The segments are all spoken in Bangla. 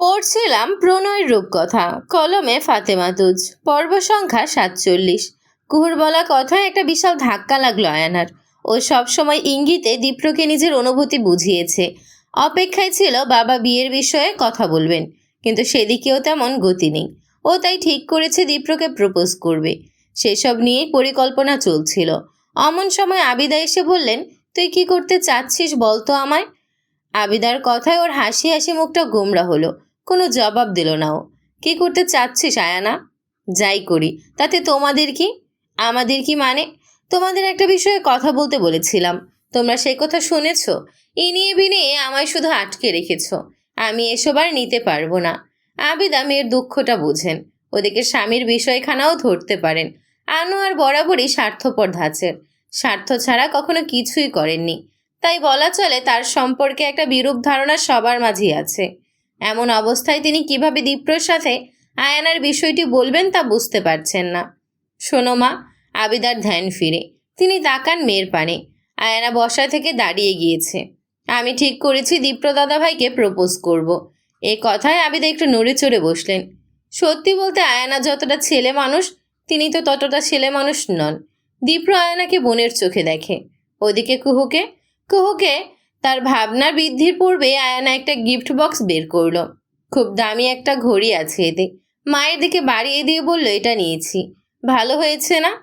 পড়ছিলাম প্রণয়ের রূপকথা, কলমে ফাতেমা তুজ, পর্ব সংখ্যা সাতচল্লিশ। কুহুর বলা কথায় একটা বিশাল ধাক্কা লাগল আয়ানার। ও সবসময় ইঙ্গিতে দীপ্রকে নিজের অনুভূতি বুঝিয়েছে। অপেক্ষায় ছিল বাবা বিয়ের বিষয়ে কথা বলবেন, কিন্তু সেদিকেও তেমন গতি নেই। ও তাই ঠিক করেছে দীপ্রকে প্রপোজ করবে। সেসব নিয়েই পরিকল্পনা চলছিল। অমন সময় আবিদা এসে বললেন, তুই কি করতে চাচ্ছিস বলতো আমায়? আবিদার কথায় ওর হাসি হাসি মুখটা গোমরা হলো। কোনো জবাব দিল না ও। কী করতে চাচ্ছিস আয়ানা? যাই করি। তাতে তোমাদের কি? আমাদের কি মানে? তোমাদের একটা বিষয়ে কথা বলতে বলেছিলাম। তোমরা সেই কথা শুনেছ? ইনিয়ে বিনিয়ে আমায় শুধু আটকে রেখেছ। আমি এসব আর নিতে পারব না। আবিদা মেয়ের দুঃখটা বোঝেন। ওদিকে স্বামীর বিষয়খানাও ধরতে পারেন। আনোয়ার বরাবরই স্বার্থপর ধাঁচের। স্বার্থ ছাড়া কখনো কিছুই করেননি। তাই বলা চলে তার সম্পর্কে একটা বিরূপ ধারণা সবার মাঝেই আছে। এমন অবস্থায় তিনি কীভাবে দীপ্রর সাথে আয়ানার বিষয়টি বলবেন তা বুঝতে পারছেন না। শোনো মা, আবিদার ধ্যান ফিরে। তিনি তাকান মেয়ের পানে। আয়ানা বসা থেকে দাঁড়িয়ে গিয়েছে। আমি ঠিক করেছি দীপ্র দাদাভাইকে প্রপোজ করব। এ কথায় আবিদা একটু নড়ে চড়ে বসলেন। সত্যি বলতে আয়ানা যতটা ছেলে মানুষ, তিনি তো ততটা ছেলে মানুষ নন। দীপ্র আয়নাকে বোনের চোখে দেখে। ওদিকে কুহুকে কুহুকে তার ভাবনার বৃদ্ধির পূর্বে আয়ানা একটা গিফট বক্স বের করল। খুব দামি একটা ঘড়ি আছে এতে। মায়ের দিকে বাড়িয়ে দিয়ে বলল, এটা নিয়েছি। ভালো হয়েছে না?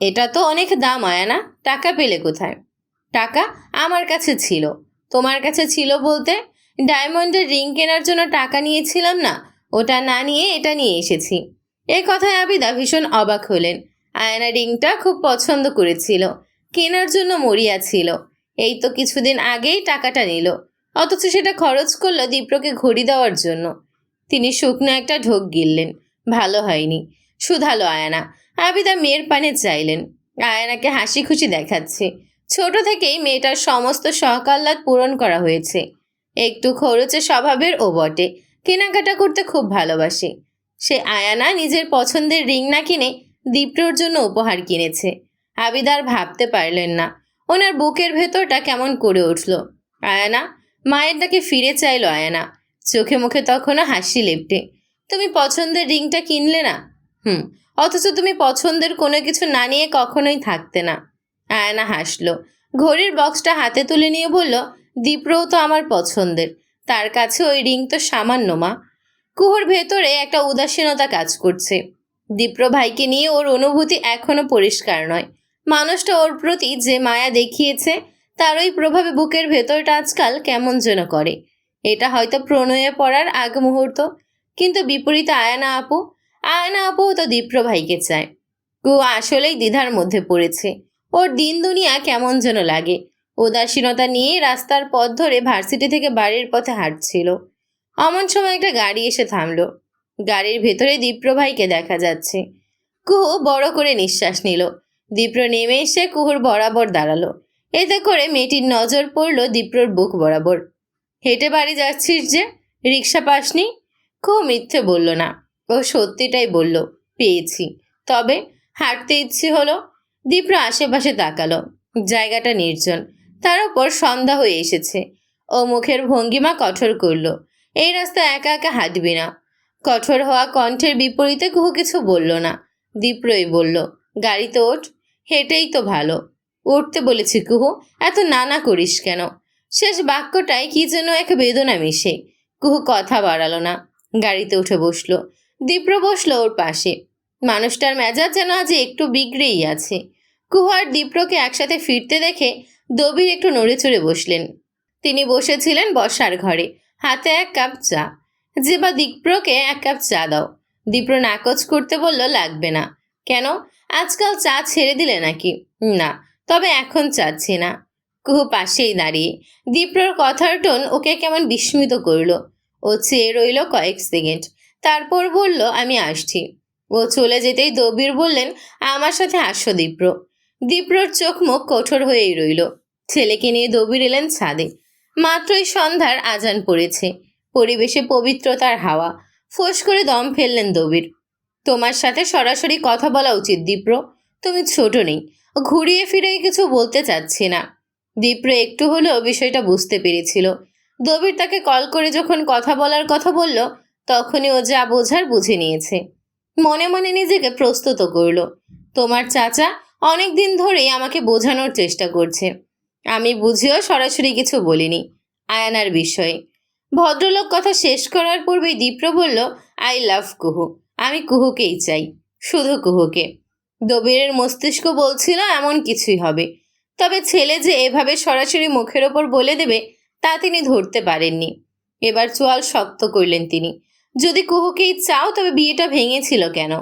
এটা তো অনেক দাম, আয়ানা। টাকা পেলে কোথায়? টাকা আমার কাছে ছিল। তোমার কাছে ছিল বলতে ডায়মন্ডের রিং কেনার জন্য টাকা নিয়েছিলাম না। ওটা না নিয়ে এটা নিয়ে এসেছি। এ কথায় আবিদা ভীষণ অবাক হলেন। আয়না রিংটা খুব পছন্দ করেছিল। কেনার জন্য মরিয়া ছিল। এই তো কিছুদিন আগেই টাকাটা নিল। অথচ সেটা খরচ করল দীপ্রকে ঘড়ি দেওয়ার জন্য। তিনি শুকনো একটা ঢোক গিললেন। ভালো হয়নি। শুধালো আয়ানা। আবিদা মেয়ের পানে চাইলেন। আয়ানাকে হাসি খুশি দেখাচ্ছে। ছোট থেকেই মেয়েটার সমস্ত সহকাল্লাদ পূরণ করা হয়েছে। একটু খরচে স্বভাবের ও বটে। কেনাকাটা করতে খুব ভালোবাসে। সে আয়ানা নিজের পছন্দের রিং না কিনে দীপ্রর জন্য উপহার কিনেছে। আবিদার ভাবতে পারলেন না। ওনার বুকের ভেতরটা কেমন করে উঠল। আয়ানা, মায়ের ডাকে ফিরে চাইলো আয়ানা। চোখে মুখে তখনও হাসি লেপটে। তুমি পছন্দের রিংটা কিনলে না? হুম, অথচ তুমি পছন্দের কোনো কিছু না নিয়ে কখনোই থাকতে না। আয়না হাসলো। ঘড়ির বক্সটা হাতে তুলে নিয়ে বলল, দীপ্রও তো আমার পছন্দের। তার কাছে ওই রিং তো সামান্য, মা। কুহুর ভেতরে একটা উদাসীনতা কাজ করছে। দীপ্র ভাইকে নিয়ে ওর অনুভূতি এখনও পরিষ্কার নয়। মানুষটা ওর প্রতি যে মায়া দেখিয়েছে, তার ওই প্রভাবে বুকের ভেতরটা আজকাল কেমন যেন করে। এটা হয়তো প্রণয়ে পড়ার আগ মুহূর্ত, কিন্তু বিপরীতে আয়ানা আপু, আয়না আপু তো দীপ্র ভাইকে চায়। কু আসলেই দ্বিধার মধ্যে পড়েছে। ওর দিন দুনিয়া কেমন যেন লাগে। উদাসীনতা নিয়ে রাস্তার পথ ধরে ভার্সিটি থেকে বাড়ির পথে হাঁটছিল। অমন সময় একটা গাড়ি এসে থামলো। গাড়ির ভেতরে দীপ্র ভাইকে দেখা যাচ্ছে। কুহু বড় করে নিঃশ্বাস নিল। দীপ্র নেমে এসে কুহুর বরাবর দাঁড়াল। এতে করে মেয়েটির নজর পড়ল দীপ্রর বুক বরাবর। হেঁটে বাড়ি যাচ্ছিস যে? রিক্সা পাসনি? কুহু মিথ্যে বলল না। ও সত্যিটাই বলল, পেয়েছি। তবে হাঁটতে ইচ্ছে হলো। দীপ্র আশেপাশে তাকালো। জায়গাটা নির্জন। তার উপর সন্ধ্যা হয়ে এসেছে। ও মুখের ভঙ্গিমা কঠোর করল। এই রাস্তা একা একা হাঁটবি না। কঠোর হওয়া কণ্ঠের বিপরীতে কুহু কিছু বলল না। দীপ্রই বলল, গাড়িতে ওঠ। হেঁটেই তো ভালো। উঠতে বলেছি, কুহু, এত নানা করিস কেন? শেষ বাক্যটায় কি যেন এক বেদনা মিশে। কুহু কথা বাড়ালো না, গাড়িতে উঠে বসল। দীপ্র বসল ওর পাশে। মানুষটার মেজাজ যেন আজ একটু বিগড়েই আছে। কুহু আর দীপ্রকে একসাথে ফিরতে দেখে দবির একটু নড়ে চড়ে বসলেন। তিনি বসেছিলেন বসার ঘরে, হাতে এক কাপ চা। যে বা দীপ্রকে এক কাপ চা দাও। দীপ্র নাকচ করতে বলল, লাগবে না। কেন? আজকাল চা ছেড়ে দিলে নাকি? না, তবে এখন চাচ্ছি না। কুহু পাশেই দাঁড়িয়ে দীপ্রর কথার টোন ওকে কেমন বিস্মিত করল। ও চেয়ে রইল কয়েক সেকেন্ড, তারপর বলল, আমি আসছি। ও চলে যেতেই দবির বললেন, আমার সাথে আসো দীপ্র। দীপ্রর চোখ মুখ কঠোর হয়েই রইল। ছেলেকে নিয়ে দবির এলেন ছাদে। মাত্রই সন্ধ্যার আজান পড়েছে। পরিবেশে পবিত্রতার হাওয়া। ফোঁস করে দম ফেললেন দবির। তোমার সাথে সরাসরি কথা বলা উচিত, দীপ্র। তুমি ছোট নেই। ঘুরিয়ে ফিরে কিছু বলতে চাচ্ছি না। দীপ্র একটু হলেও বিষয়টা বুঝতে পেরেছিল। দবির তাকে কল করে যখন কথা বলার কথা বলল, তখনই ও যা বোঝার বুঝে নিয়েছে। মনে মনে নিজেকে প্রস্তুত করল। তোমার চাচা অনেক দিন ধরেই আমাকে বোঝানোর চেষ্টা করছে। আমি বুঝেও সরাসরি কিছু বলিনি। আয়ানার বিষয়ে। ভদ্রলোক কথা শেষ করার পূর্বেই দীপ্র বলল, আই লাভ কুহু। আমি কুহুকেই চাই, শুধু কুহুকে। দবিরের মস্তিষ্ক বলছিল, এমন কিছুই হবে। তবে ছেলে যে এভাবে সরাসরি মুখের ওপর বলে দেবে, তা তিনি ধরতে পারেননি। এবার চোয়াল শক্ত করলেন তিনি। যদি কুহুকেই চাও, তবে বিয়েটা ভেঙেছিল কেন?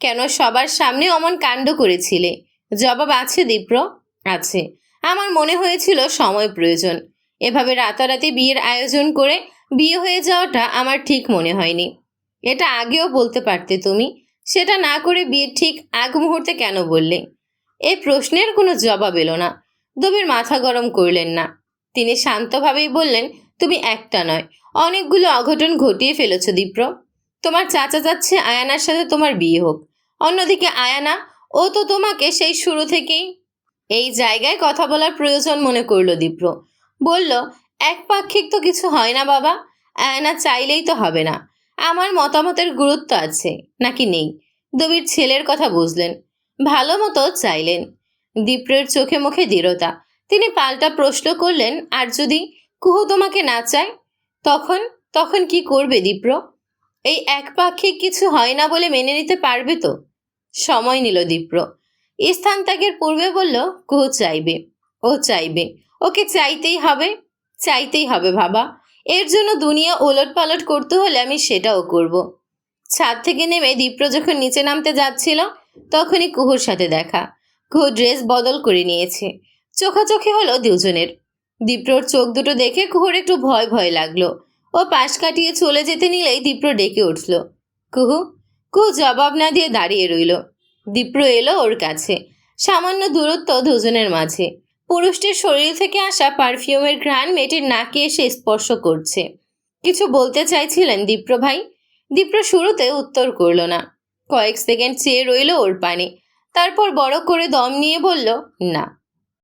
কেন সবার সামনে অমন কাণ্ড করেছিলে? জবাব আছে, দীপ্র, আছে। আমার মনে হয়েছিল সময় প্রয়োজন। এভাবে রাতারাতি বিয়ের আয়োজন করে বিয়ে হয়ে যাওয়াটা আমার ঠিক মনে হয়নি। এটা আগেও বলতে পারতে তুমি। সেটা না করে বিয়ের ঠিক আগ মুহূর্তে কেন বললে? এ প্রশ্নের কোনো জবাব এলো না। দবির মাথা গরম করলেন না। তিনি শান্তভাবেই বললেন, তুমি একটা নয়। অনেকগুলো অঘটন ঘটিয়ে ফেলেছ দীপ্র। তোমার চাচা যাচ্ছে আয়ানার সাথে তোমার বিয়ে হোক। অন্যদিকে আয়ানা, ও তো তোমাকে সেই শুরু থেকেই এই জায়গায় কথা বলার প্রয়োজন মনে করল দীপ্র। বলল, একপাক্ষিক তো কিছু হয় না বাবা। আয়ানা চাইলেই তো হবে না। আমার মতামতের গুরুত্ব আছে, নাকি নেই? দবির ছেলের কথা বুঝলেন, ভালো মতো চাইলেন। দীপ্রের চোখে মুখে দৃঢ়তা। তিনি পাল্টা প্রশ্ন করলেন, আর যদি কুহু তোমাকে না চায়, তখন তখন কি করবে দীপ্র? এই একপাক্ষিক কিছু হয় না বলে মেনে নিতে পারবে তো? সময় নিল দীপ্র। স্থান ত্যাগের পূর্বে বলল, কুহু চাইবে, ও চাইবে। ওকে চাইতেই হবে চাইতেই হবে বাবা। এর জন্য দুনিয়া ওলট পালট করতে হলে আমি সেটাও করব। ছাদ থেকে নেমে দীপ্র যখন নিচে নামতে যাচ্ছিল, তখনই কুহুর সাথে দেখা। কুহু ড্রেস বদল করে নিয়েছে। চোখাচোখি হলো দুজনের। দীপ্রর চোখ দুটো দেখে কুহুর একটু ভয় ভয় লাগল। ও পাশ কাটিয়ে চলে যেতে নিলেই দীপ্র ডেকে উঠল। কুহু কুহু জবাব না দিয়ে দাঁড়িয়ে রইল। দীপ্র এলো ওর কাছে। সামান্য দূরত্ব দুজনের মাঝে। পুরুষটির শরীর থেকে আসা পারফিউমের ঘ্রাণ মেয়েটির নাকে এসে স্পর্শ করছে। কিছু বলতে চাইছিলেন দীপ্র ভাই। দীপ্র শুরুতে উত্তর করল না। কয়েক সেকেন্ড চেয়ে রইল ওর পানে। তারপর বড় করে দম নিয়ে বলল, না।